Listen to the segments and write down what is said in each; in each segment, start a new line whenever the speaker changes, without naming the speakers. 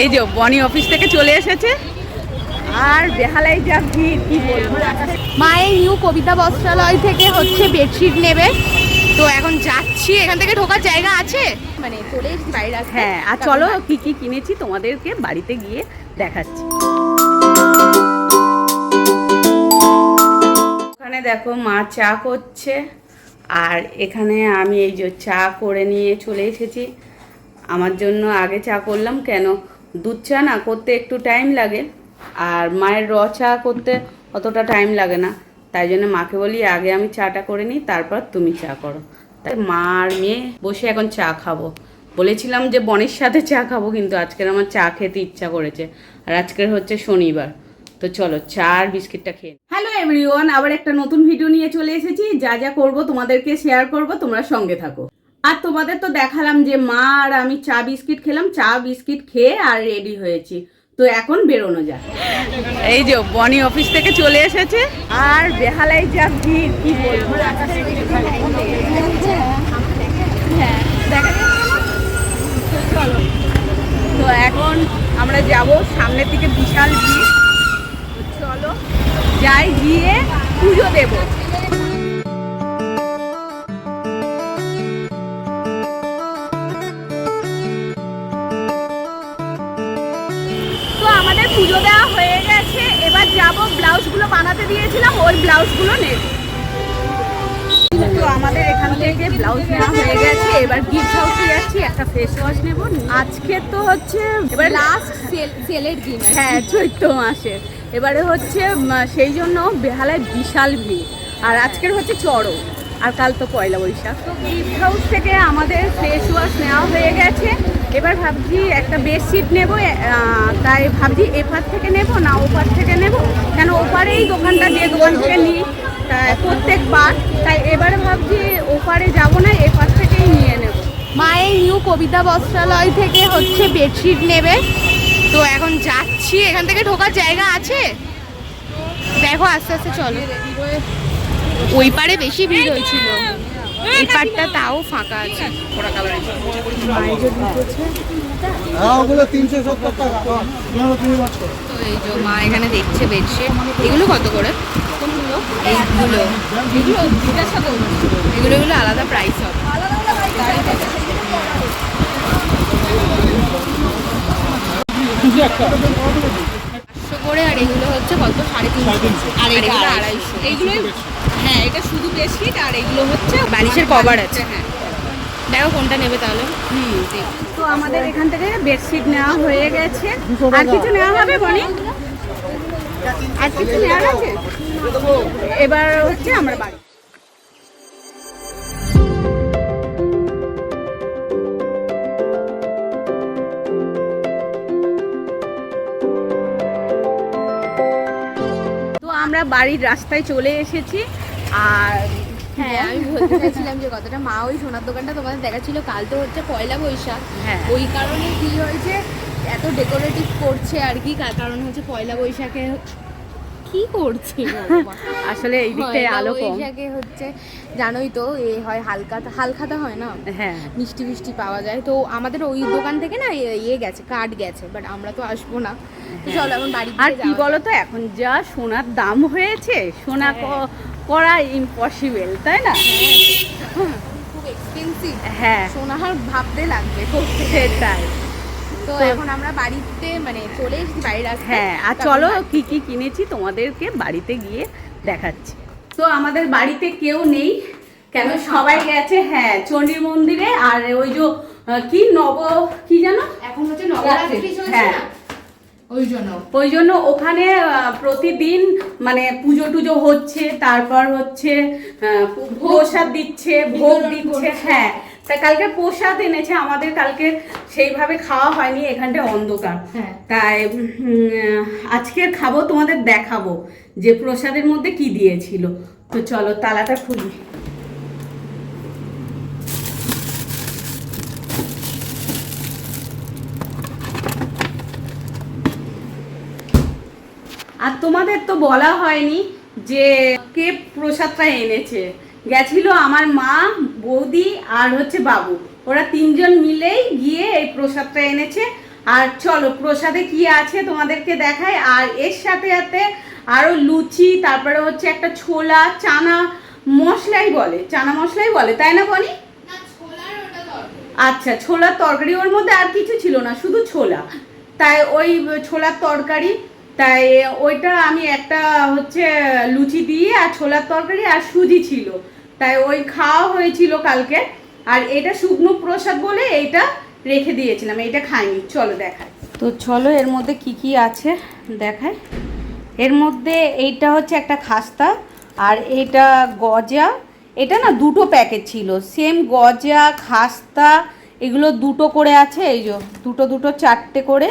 এই যে বনি অফিস থেকে চলে এসেছে। আর বেহালাই যা ভিড় কি বলব?
মায়ের নিউ কবিতা বস্ত্রালয় থেকে হচ্ছে বেডশিট নেবে। তো এখন যাচ্ছি এখান থেকে ঢোকার জায়গা আছে? মানে চলে এসেছি বাইরে।
হ্যাঁ আর চলো কি কি কিনেছি তোমাদেরকে বাড়িতে গিয়ে দেখাচ্ছি। ওখানে দেখো মা চা করছে আর এখানে আমি এই যে চা করে নিয়ে চলে এসেছি। আমার জন্য আগে চা করলাম কেন দুধ চা না করতে একটু টাইম লাগে, আর মায়ের র চা করতে অতটা টাইম লাগে না। তাই জন্য মাকে বলি, আগে আমি চাটা করে নিই, তারপর তুমি চা করো। তাই মা আর মেয়ে বসে এখন চা খাব। বলেছিলাম যে বনের সাথে চা খাব, কিন্তু আজকের আমার চা খেতে ইচ্ছা করেছে, আর আজকের হচ্ছে শনিবার। তো চলো, চা আর বিস্কিটটা খেয়ে হ্যালো এভরিওয়ান আবার একটা নতুন ভিডিও নিয়ে চলে এসেছি। যা যা করব তোমাদেরকে শেয়ার করব, তোমরা সঙ্গে থাকো। আর তোমাদের তো দেখালাম যে মা আর আমি চা বিস্কিট খেলাম, চা বিস্কিট খেয়ে আর রেডি হয়েছি। তো এখন বেরোনো যাক। এই যে বনি অফিস থেকে চলে এসেছে। আর বেহালাই যা ভিড়, কি? তো এখন আমরা যাব সামনের দিকে বিশাল ভিড়। চলো, যাই গিয়ে পুজো দেব। যাব ব্লাউজগুলো বানাতে দিয়েছিলাম ওই ব্লাউজগুলো নেব তো আমাদের এখান থেকে ব্লাউজ নেওয়া হয়ে গেছে এবার গিফট হাউসে যাচ্ছি একটা ফেস ওয়াশ নেব। আজকে তো হচ্ছে এবার
লাস্ট সেল সেলের দিন
হ্যাঁ চৈত্র মাসের এবারে হচ্ছে সেই জন্য বেহালায় বিশাল ভিড়। আর আজকের হচ্ছে চড়ক আর কাল তো পয়লা বৈশাখ। তো গিফট হাউস থেকে আমাদের ফেস ওয়াশ নেওয়া হয়ে গেছে। এবার ভাবছি একটা বেডশিট নেব তাই ভাবছি এপার থেকে নেব না ওপার থেকে নেব। কেন ওপারেই দোকানটা দিয়ে দোকান থেকে নিই। প্রত্যেকবার তাই এবারে ভাবছি ওপারে যাব না এপার থেকেই নিয়ে নেব।
মায়ের নিউ কবিতা বস্ত্রালয় থেকে হচ্ছে বেডশিট নেবে। তো এখন যাচ্ছি। এখান থেকে ঢোকার জায়গা আছে? দেখো, আস্তে আস্তে চলো। ওই পারে বেশি ভিড় হয়েছিল। এই পারটা তাও ফাঁকা আছে।
হ্যাঁ পাচ্ছ
তো এই যে মা এখানে দেখছে বেডশিট এগুলো কত করে? এইগুলো এগুলো। এগুলো আলাদা প্রাইস হবে। পাঁচশো করে আর এগুলো হচ্ছে কত? সাড়ে তিনশো। আর এগুলো আড়াইশো।
এইগুলো হ্যাঁ এটা শুধু বেডশিট আর এগুলো হচ্ছে
বালিশের কভার আছে।
হ্যাঁ।
দেখো কোনটা নেবে তাহলে।
তো আমাদের এখান থেকে বেডশিট নেওয়া হয়ে গেছে। আর কিছু নেওয়া হবে বনি? আর কিছু নেওয়া আছে? এবার হচ্ছে আমরা বাড়ি। আমরা বাড়ির রাস্তায় চলে এসেছি আর
হ্যাঁ আমি বলতে চাইছিলাম যে কথাটা মা ওই সোনার দোকানটা তোমাদের দেখাচ্ছিল কাল তো হচ্ছে পয়লা বৈশাখ
হ্যাঁ।
ওই কারণে কি হয়েছে এত ডেকোরেটিভ করছে আর কি কারণ হচ্ছে পয়লা বৈশাখে কি করছে?
আসলে এই দিকটায় আলো কম।
বৈশাখে হচ্ছে জানোই তো এ হয় হালকা হালখাতা হয় না?
হ্যাঁ।
মিষ্টি মিষ্টি পাওয়া যায়। তো আমাদের ওই দোকান থেকে না ইয়ে গেছে কার্ড গেছে বাট আমরা তো আসব না। তো চলো এখন বাড়ি
আর কি বলো তো এখন যা সোনার দাম হয়েছে সোনা ক- করা ইম্পসিবল তাই না?
খুব এক্সপেন্সিভ
হ্যাঁ।
সোনার ভাবতে লাগবে।
সেটাই।
তো এখন আমরা বাড়িতে মানে চলে এসেছি বাড়ির রাস্তায়।
হ্যাঁ আর চলো কি কি কিনেছি তোমাদেরকে বাড়িতে গিয়ে দেখাচ্ছি। তো আমাদের বাড়িতে কেউ নেই কেন সবাই গেছে? হ্যাঁ চণ্ডী মন্দিরে আর ওই যে কি নব কি জানো
এখন হচ্ছে নবরাত্রি চলছে
হ্যাঁ।
না? ওই জন্য।
ওই জন্য ওখানে প্রতিদিন মানে পুজো টুজো হচ্ছে তারপর হচ্ছে প্রসাদ দিচ্ছে ভোগ দিচ্ছে হ্যাঁ। তা কালকে প্রসাদ এনেছে আমাদের কালকে সেইভাবে খাওয়া হয়নি এখানটা অন্ধকার।
হ্যাঁ।
তাই উম, আজকের খাব তোমাদের দেখাবো যে প্রসাদের মধ্যে কি দিয়েছিল। তো চলো তালাটা খুলি। আর তোমাদের তো বলা হয়নি যে কে প্রসাদটা এনেছে। গেছিল আমার মা বৌদি আর হচ্ছে বাবু। ওরা তিনজন মিলেই গিয়ে এই প্রসাদটা এনেছে। আর চলো প্রসাদে কি আছে তোমাদেরকে দেখায় আর এর সাথে সাথে আরও লুচি তারপরে হচ্ছে একটা ছোলা চানা মশলাই বলে। চানা মশলাই বলে তাই না বনি? আচ্ছা ছোলার তরকারি ওর মধ্যে আর কিছু ছিল না শুধু ছোলা। তাই ওই ছোলার তরকারি তাই ওইটা আমি একটা হচ্ছে লুচি দিয়ে আর ছোলার তরকারি আর সুজি ছিল। তাই ওই খাওয়া হয়েছিল কালকে, আর এটা শুকনো প্রসাদ বলে এইটা রেখে দিয়েছিলাম এইটা খাইনি। চলো দেখাই। তো চলো, এর মধ্যে কি কি আছে দেখায় এর মধ্যে এইটা হচ্ছে একটা খাস্তা, আর এটা গজা। এটা না দুটো প্যাকেট ছিল, সেম গজা, খাস্তা, এগুলো দুটো করে আছে, এই যে দুটো দুটো চারটে করে,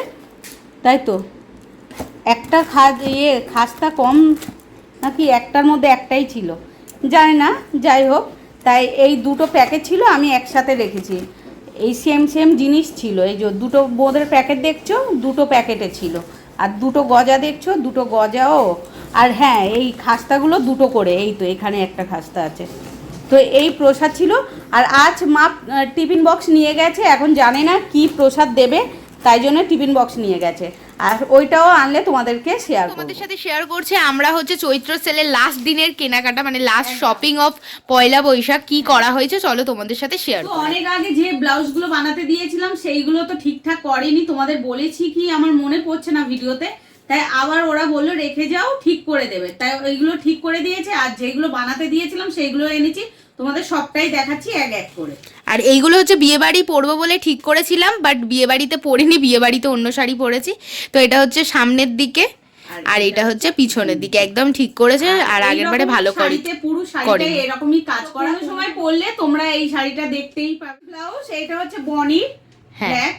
তাই তো? একটা খা ইয়ে খাস্তা কম, নাকি একটার মধ্যে একটাই ছিল? জানি না, যাই হোক, তাই এই দুটো প্যাকেট ছিল, আমি একসাথে রেখেছি। এই সেম সেম জিনিস ছিল, এই যে দুটো বোঁদের প্যাকেট দেখছ, দুটো প্যাকেটে ছিল। আর দুটো গজা দেখছ, দুটো গজাও। আর হ্যাঁ এই খাস্তাগুলো দুটো করে, এই তো এখানে একটা খাস্তা আছে। তো এই প্রসাদ ছিল, আর আজ মা টিফিন বক্স নিয়ে গেছে, এখন জানে না কি প্রসাদ দেবে, তাই জন্য টিফিন বক্স নিয়ে গেছে। আর ওইটাও আনলে তোমাদেরকে শেয়ার করব।
তোমাদের সাথে শেয়ার করছে আমরা হচ্ছে চৈত্র সেলের লাস্ট দিনের কেনাকাটা মানে last shopping of Poila Baishakh কি করা হয়েছে চলো তোমাদের সাথে শেয়ার
অনেক আগে যে ব্লাউজগুলো বানাতে দিয়েছিলাম সেইগুলো তো ঠিকঠাক করেনি। তোমাদের বলেছি কি আমার মনে পড়ছে না ভিডিওতে তাই আবার ওরা বলল রেখে যাও ঠিক করে দেবে। তাই ওইগুলো ঠিক করে দিয়েছে আর যেগুলো বানাতে দিয়েছিলাম সেইগুলো এনেছি। তোমাদের সবটাই দেখাচ্ছি এক এক করে।
আর এইগুলো হচ্ছে বিয়েবাড়ি পরবো বলে ঠিক করেছিলাম বাট বিয়ে বাড়িতে পরিনি বিয়ে বাড়িতে অন্য শাড়ি পরেছি। তো এটা হচ্ছে সামনের দিকে আর এটা হচ্ছে পিছনের দিকে। একদম ঠিক করেছে আর আগের বারে ভালো করে
পুরুষ পুরো শাড়িতে এরকমই কাজ করার সময় পড়লে তোমরা এই শাড়িটা দেখতেই পাবে। ব্লাউজ এটা হচ্ছে বনি
হ্যাঁ।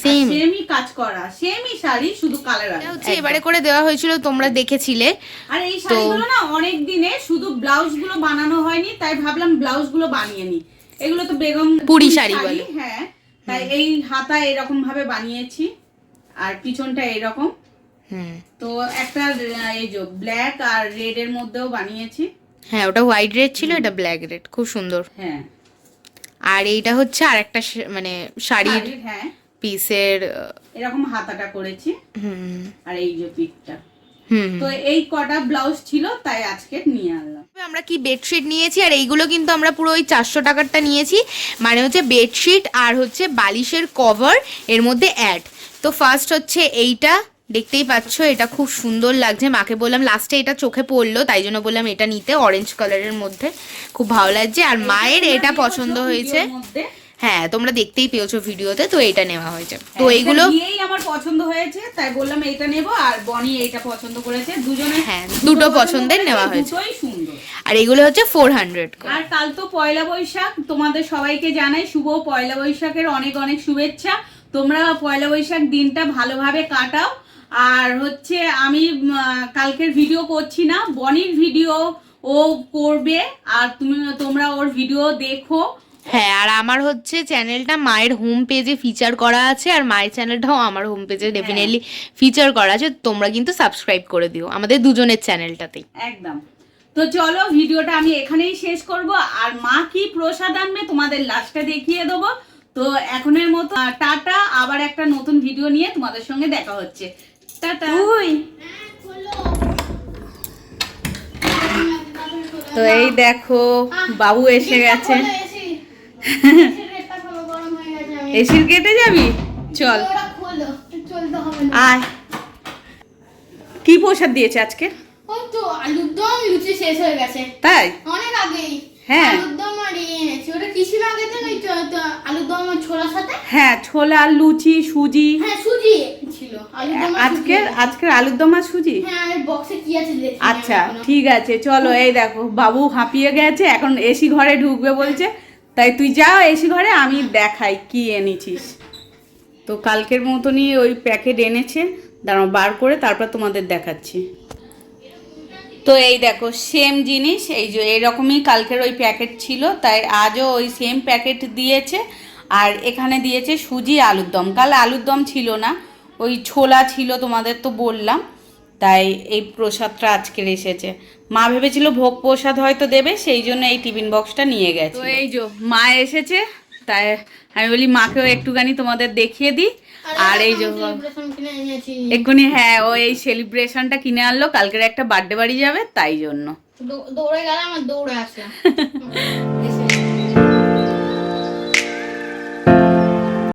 সেম
সেমই কাজ করা সেমই শাড়ি শুধু কালার
এটা হচ্ছে এবারে করে দেওয়া হয়েছিল তোমরা দেখেছিলে।
আর এই শাড়িগুলো না অনেক দিনে শুধু ব্লাউজগুলো বানানো হয়নি তাই ভাবলাম ব্লাউজগুলো বানিয়ে নি এগুলো তো বেগম
পুরি শাড়ি বলে।
হ্যাঁ। তাই এই হাতা এরকম ভাবে বানিয়েছি আর পিছনটা এরকম।
হুম।
তো একটা এই যে ব্ল্যাক আর রেড এর মধ্যেও বানিয়েছি।
হ্যাঁ ওটা হোয়াইট রেড ছিল এটা ব্ল্যাক রেড খুব সুন্দর।
হ্যাঁ।
আর এইটা হচ্ছে আর একটা মানে শাড়ির,
হ্যাঁ।
পিসের
এরকম হাতাটা করেছি। আর এই যে
হুম।
তো এই কটা ব্লাউজ ছিল তাই আজকে নিয়ে আনলাম।
আমরা কি বেডশিট নিয়েছি? আর এইগুলো কিন্তু আমরা পুরো ওই চারশো টাকারটা নিয়েছি। মানে হচ্ছে বেডশিট আর হচ্ছে বালিশের কভার এর মধ্যে অ্যাড তো ফার্স্ট হচ্ছে এইটা দেখতেই পাচ্ছ এটা খুব সুন্দর লাগছে। মাকে বললাম লাস্টে এটা চোখে পড়ল তাই জন্য বললাম এটা নিতে। অরেঞ্জ কালারের মধ্যে। খুব ভালো লাগছে। আর মায়ের এটা পছন্দ হয়েছে।
মধ্যে
হ্যাঁ তোমরা দেখতেই পেয়েছ ভিডিওতে তো এটা নেওয়া হয়েছে। তো
হ্যাঁ,
এইগুলো
এটা দিয়েই আমার পছন্দ হয়েছে তাই বললাম এইটা নেব আর বনি এইটা পছন্দ করেছে। দুজনে
হ্যাঁ, দুটো পছন্দের নেওয়া হয়েছে। আর এগুলো হচ্ছে ফোর হান্ড্রেড
আর কাল তো পয়লা বৈশাখ তোমাদের সবাইকে জানাই শুভ পয়লা বৈশাখের অনেক অনেক শুভেচ্ছা। তোমরা পয়লা বৈশাখ দিনটা ভালোভাবে কাটাও। আর হচ্ছে আমি কালকের ভিডিও করছি না বনির ভিডিও ও করবে। আর তুমি তোমরা ওর ভিডিও দেখো।
হ্যাঁ আর আমার হচ্ছে চ্যানেলটা মায়ের হোম পেজে ফিচার করা আছে আর মায়ের চ্যানেলটাও আমার হোম পেজে ডেফিনেটলি ফিচার করা আছে তোমরা কিন্তু সাবস্ক্রাইব করে দিও আমাদের দুজনের চ্যানেলটাতেই
একদম। তো চলো ভিডিওটা আমি এখানেই শেষ করব আর মা কি প্রসাদ আনবে তোমাদের লাস্টে দেখিয়ে দেবো। তো এখনের মতো টাটা আবার একটা নতুন ভিডিও নিয়ে তোমাদের সঙ্গে দেখা হচ্ছে। টাটা। তো এই দেখো বাবু এসে গেছে। এসির গেটে যাবি? চল। আয়। কি প্রসাদ দিয়েছে আজকে?
আলুর দম লুচি শেষ হয়ে গেছে।
তাই?
অনেক আগেই।
হ্যাঁ।
আলুর দম আর ইয়ে এনেছি। ওটা কিছু আগে তো তো আলুর দম ছোলার সাথে?
হ্যাঁ ছোলা লুচি সুজি।
হ্যাঁ সুজি ছিল। আলুর দম আর সুজি হ্যাঁ বক্সে কি আছে
আচ্ছা ঠিক আছে চলো এই দেখো বাবু হাঁপিয়ে গেছে এখন এসি ঘরে ঢুকবে বলছে। তাই তুই যাও এসি ঘরে, আমি দেখাই কি এনেছিস। তো কালকের মতনই ওই প্যাকেট এনেছে, দাঁড়াও বার করে তারপর তোমাদের দেখাচ্ছি। তো এই দেখো সেম জিনিস, এই যে এরকমই কালকের ওই প্যাকেট ছিল, তাই আজও ওই সেম প্যাকেট দিয়েছে। আর এখানে দিয়েছে সুজি আলুর দম। কাল আলুর দম ছিল না, ওই ছোলা ছিল তোমাদের তো বললাম। তাই এই প্রসাদটা আজকের এসেছে। মা ভেবেছিল ভোগ প্রসাদ হয়তো দেবে সেই জন্য এই টিফিন বক্সটা নিয়ে গেছে। তো এই যে মা এসেছে তাই আমি বলি মাকেও একটুখানি তোমাদের দেখিয়ে দিই। আর এই যে
সেলিব্রেশন কিনে এনেছি।
এক্ষুনি হ্যাঁ ও এই সেলিব্রেশনটা কিনে আনলো কালকের একটা বার্থডে বাড়ি যাবে তাই জন্য।
দৌড়ে গেলে আমার দৌড়ে আসে